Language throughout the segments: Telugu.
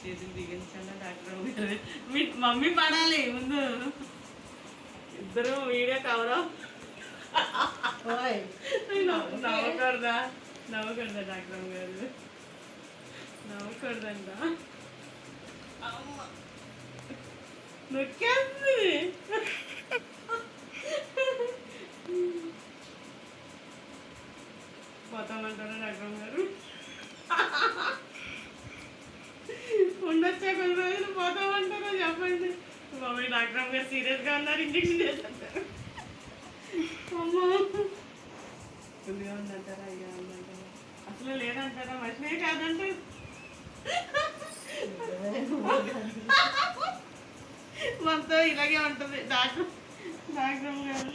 చేతులు దిగించండి డాక్టర్ గారు మీ మమ్మీ పడాలి ముందు ఇద్దరు వీడియో కవర్ ఓయ్ నవ్వకూడదా నవ్వకూడదా డాక్టర్ గారు నవ్వకూడదంట అమ్మ నొక్కేస్తుంది డాక్టర్ గారు సీరియస్గా ఉన్నారు ఇంజక్షన్ చేస్తారు అమ్మా. కొద్దిగా ఉందంటారా అయ్యా ఉందంటారా అసలు లేదంటారా? మనిషినే కాదంటే. మనతో ఇలాగే ఉంటుంది డాక్టర్ డాక్టర్ గారు.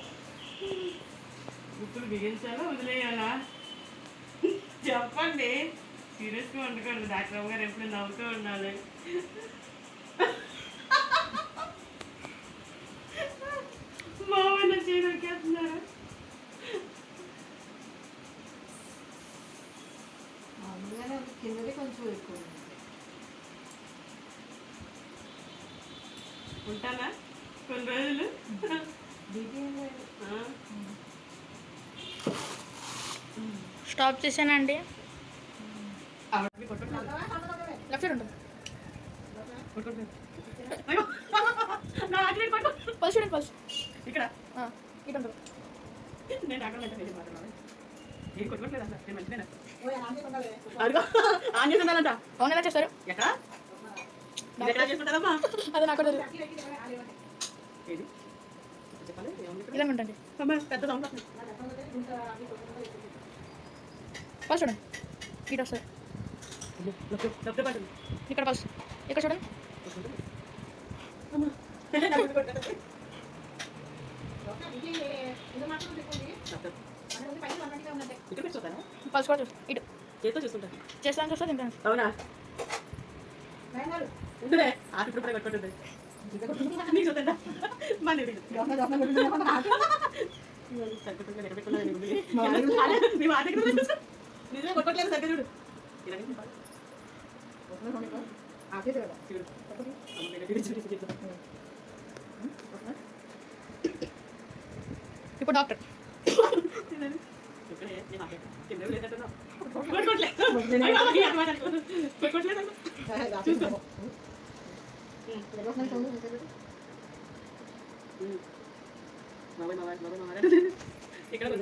ఇప్పుడు బిగించాలా వదిలేయాలా? చెప్పండి. సీరియస్గా ఉండకండి డాక్టర్ గారు ఎప్పుడు నవ్వుతూ ఉండాలి. కిందది కొంచెం ఎక్కువ. ఉంటానా కొన్ని రోజులు స్టాప్ చేశానండి. లెఫ్ట్ ఉంటుంది. పల్స్ చూడండి పల్స్ ఇక్కడ ఉంటుంది నేను డాక్టర్ ఆన్ అవును ఎలా చేస్తారు? ఎక్కడ? అది నాకు? ఇలా పెద్ద సౌండ్. పల్స్ చూడండి. ఇటు వస్తుంది. ఇక్కడ పల్స్ ఇక్కడ చూడండి. చూసి ఇటు. చేతితో చేస్తాను చూస్తా తింటాను. అవునా? భయంగాడు. ఉంటుందే ఆకు ఇప్పుడు కొట్టుకుంటుంది. నీకు. చూద్దా మళ్ళీ? నిజమే సరిగ్గా చూడు. చెప్పాలి. దొంగ, దొంగ, దొంగ. ఆంటీ చూడు. చూడు అమ్మ దగ్గర చూడు, చూడు, చూడు. ఇప్పుడు డాక్టర్ ఇక్కడే